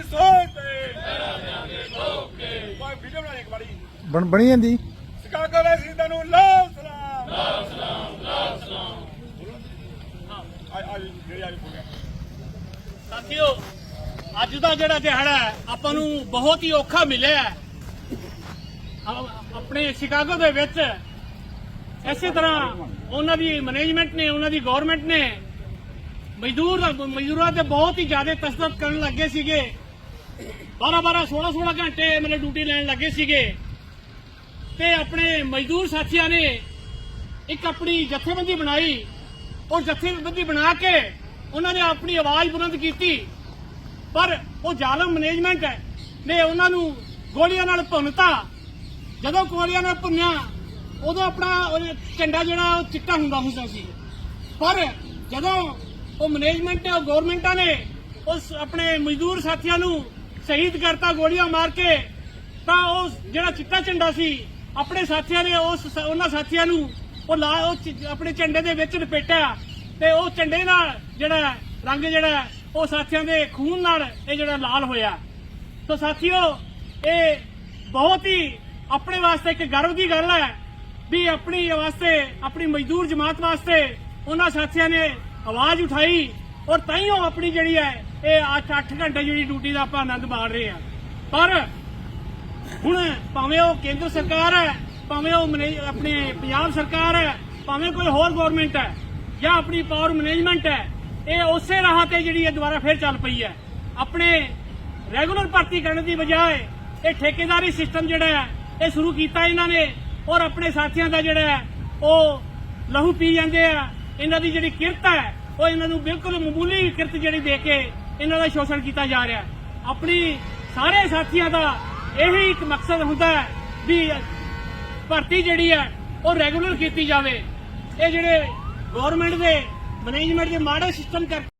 ਦੀ ਸੋਚ ਤੇ ਮੇਰਾ ਦਿਆਂਗੇ ਠੋਕ ਕੇ ਕੋਈ ਵੀਡੀਓ ਬਣਾ ਇੱਕ ਵਾਰੀ। ਬਣ ਬਣੀ ਜਾਂਦੀ? ਸ਼ਿਕਾਗੋ ਦੇ ਸਿੱਧਾ ਨੂੰ ਲਾਲ ਸਲਾਮ। ਲਾਲ ਸਲਾਮ ਲਾਲ ਸਲਾਮ ਆ ਆ ਜਿਹੜੀ ਆ ਬੋਲਿਆ। ਸਾਥੀਓ ਅੱਜ ਦਾ ਜਿਹੜਾ ਦਿਹਾੜਾ ਹੈ ਆਪਾਂ ਨੂੰ ਬਹੁਤ ਹੀ ਔਖਾ ਮਿਲਿਆ ਆਪਣੇ ਸ਼ਿਕਾਗੋ ਦੇ ਵਿੱਚ ਇਸੇ ਤਰ੍ਹਾਂ ਉਹਨਾਂ ਦੀ ਮੈਨੇਜਮੈਂਟ ਨੇ ਉਹਨਾਂ ਦੀ ਗਵਰਨਮੈਂਟ ਨੇ ਮਜ਼ਦੂਰ ਮਜ਼ਦੂਰਾਂ ਤੇ ਬਹੁਤ ਹੀ ਜ਼ਿਆਦਾ ਤਸਦਦ ਕਰਨ ਲੱਗੇ ਸੀਗੇ। 12 12 16 16 ਘੰਟੇ ਮਤਲਬ ਡਿਊਟੀ ਲੈਣ ਲੱਗੇ ਸੀਗੇ। ਤੇ ਆਪਣੇ ਮਜ਼ਦੂਰ ਸਾਥੀਆਂ ਨੇ ਇੱਕ ਆਪਣੀ ਜਥੇਬੰਦੀ ਬਣਾਈ। ਉਹ ਜਥੇਬੰਦੀ ਬਣਾ ਕੇ ਉਹਨਾਂ ਨੇ ਆਪਣੀ ਆਵਾਜ਼ ਬੁਲੰਦ ਕੀਤੀ। ਪਰ ਉਹ ਜ਼ਾਲਮ ਮੈਨੇਜਮੈਂਟ ਹੈ, ਨੇ ਉਹਨਾਂ ਨੂੰ ਗੋਲੀਆਂ ਨਾਲ ਭੁੰਨਤਾ। ਜਦੋਂ ਗੋਲੀਆਂ ਨਾਲ ਭੁੰਨਿਆ, ਉਦੋਂ ਆਪਣਾ ਝੰਡਾ ਜਿਹੜਾ, ਉਹ ਚਿੱਟਾ ਹੁੰਦਾ ਹੁੰਦਾ ਸੀ। ਪਰ ਜਦੋਂ ਉਹ ਮੈਨੇਜਮੈਂਟ ਨੇ ਗਵਰਨਮੈਂਟਾਂ ਨੇ ਉਸ ਆਪਣੇ ਮਜ਼ਦੂਰ ਸਾਥੀਆਂ ਨੂੰ ਸ਼ਹੀਦ ਕਰਤਾ ਗੋਲੀਆਂ ਮਾਰ ਕੇ, ਤਾਂ ਉਹ ਜਿਹੜਾ ਚਿੱਟਾ ਝੰਡਾ ਸੀ, ਆਪਣੇ ਸਾਥੀਆਂ ਨੇ ਉਸ ਉਹਨਾਂ ਸਾਥੀਆਂ ਨੂੰ ਉਹ ਲਾ, ਉਹ ਆਪਣੇ ਝੰਡੇ ਦੇ ਵਿੱਚ ਲਪੇਟਿਆ ਤੇ ਉਹ ਝੰਡੇ ਨਾਲ ਜਿਹੜਾ ਰੰਗ ਜਿਹੜਾ, ਉਹ ਸਾਥੀਆਂ ਦੇ ਖੂਨ ਨਾਲ ਇਹ ਜਿਹੜਾ ਲਾਲ ਹੋਇਆ। ਸੋ ਸਾਥੀਓ, ਇਹ ਬਹੁਤ ਹੀ ਆਪਣੇ ਵਾਸਤੇ ਇੱਕ ਗਰਵ ਦੀ ਗੱਲ ਹੈ ਵੀ ਆਪਣੀ ਵਾਸਤੇ, ਆਪਣੀ ਮਜ਼ਦੂਰ ਜਮਾਤ ਵਾਸਤੇ ਉਹਨਾਂ ਸਾਥੀਆਂ ਨੇ ਆਵਾਜ਼ ਉਠਾਈ ਔਰ ਤਾਈਓ ਆਪਣੀ ਜਿਹੜੀ ਹੈ ਇਹ 8 ਘੰਟੇ ਜਿਹੜੀ ਡਿਊਟੀ ਦਾ ਆਪਾਂ ਆਨੰਦ ਮਾਣ ਰਹੇ ਹਾਂ। ਪਰ ਹੁਣ ਭਾਵੇਂ ਉਹ ਕੇਂਦਰ ਸਰਕਾਰ ਹੈ, ਭਾਵੇਂ ਉਹ ਮਨੇ- ਆਪਣੇ ਪੰਜਾਬ ਸਰਕਾਰ ਹੈ, ਭਾਵੇਂ ਕੋਈ ਹੋਰ ਗਵਰਨਮੈਂਟ ਹੈ, ਜਾਂ ਆਪਣੀ ਪਾਵਰ ਮੈਨੇਜਮੈਂਟ ਹੈ, ਇਹ ਉਸੇ ਰਾਹ ਤੇ ਜਿਹੜੀ ਹੈ ਦੁਬਾਰਾ ਫੇਰ ਚੱਲ ਪਈ ਹੈ। ਆਪਣੇ ਰੈਗੂਲਰ ਭਰਤੀ ਕਰਨ ਦੀ ਬਜਾਏ ਇਹ ਠੇਕੇਦਾਰੀ ਸਿਸਟਮ ਜਿਹੜਾ ਹੈ, ਇਹ ਸ਼ੁਰੂ ਕੀਤਾ ਇਹਨਾਂ ਨੇ ਔਰ ਆਪਣੇ ਸਾਥੀਆਂ ਦਾ ਜਿਹੜਾ ਹੈ, ਉਹ ਲਹੂ ਪੀ ਜਾਂਦੇ ਆ। ਇਹਨਾਂ ਦੀ ਜਿਹੜੀ ਕਿਰਤ ਹੈ, ਉਹ ਇਹਨਾਂ ਨੂੰ ਬਿਲਕੁਲ ਮਾਮੂਲੀ ਕਿਰਤ ਜਿਹੜੀ ਦੇ ਕੇ ਇਹਨਾਂ ਦਾ ਸ਼ੋਸ਼ਣ ਕੀਤਾ ਜਾ ਰਿਹਾ ਆਪਣੀ ਸਾਰੇ ਸਾਥੀਆਂ ਦਾ ਇਹੀ ਇੱਕ ਮਕਸਦ ਹੁੰਦਾ ਹੈ ਵੀ ਭਰਤੀ ਜਿਹੜੀ ਹੈ, ਉਹ ਰੈਗੂਲਰ ਕੀਤੀ ਜਾਵੇ। ਇਹ ਜਿਹੜੇ ਗਵਰਨਮੈਂਟ ਦੇ ਮੈਨੇਜਮੈਂਟ ਦੇ ਮਾੜੇ ਸਿਸਟਮ ਕਰਕੇ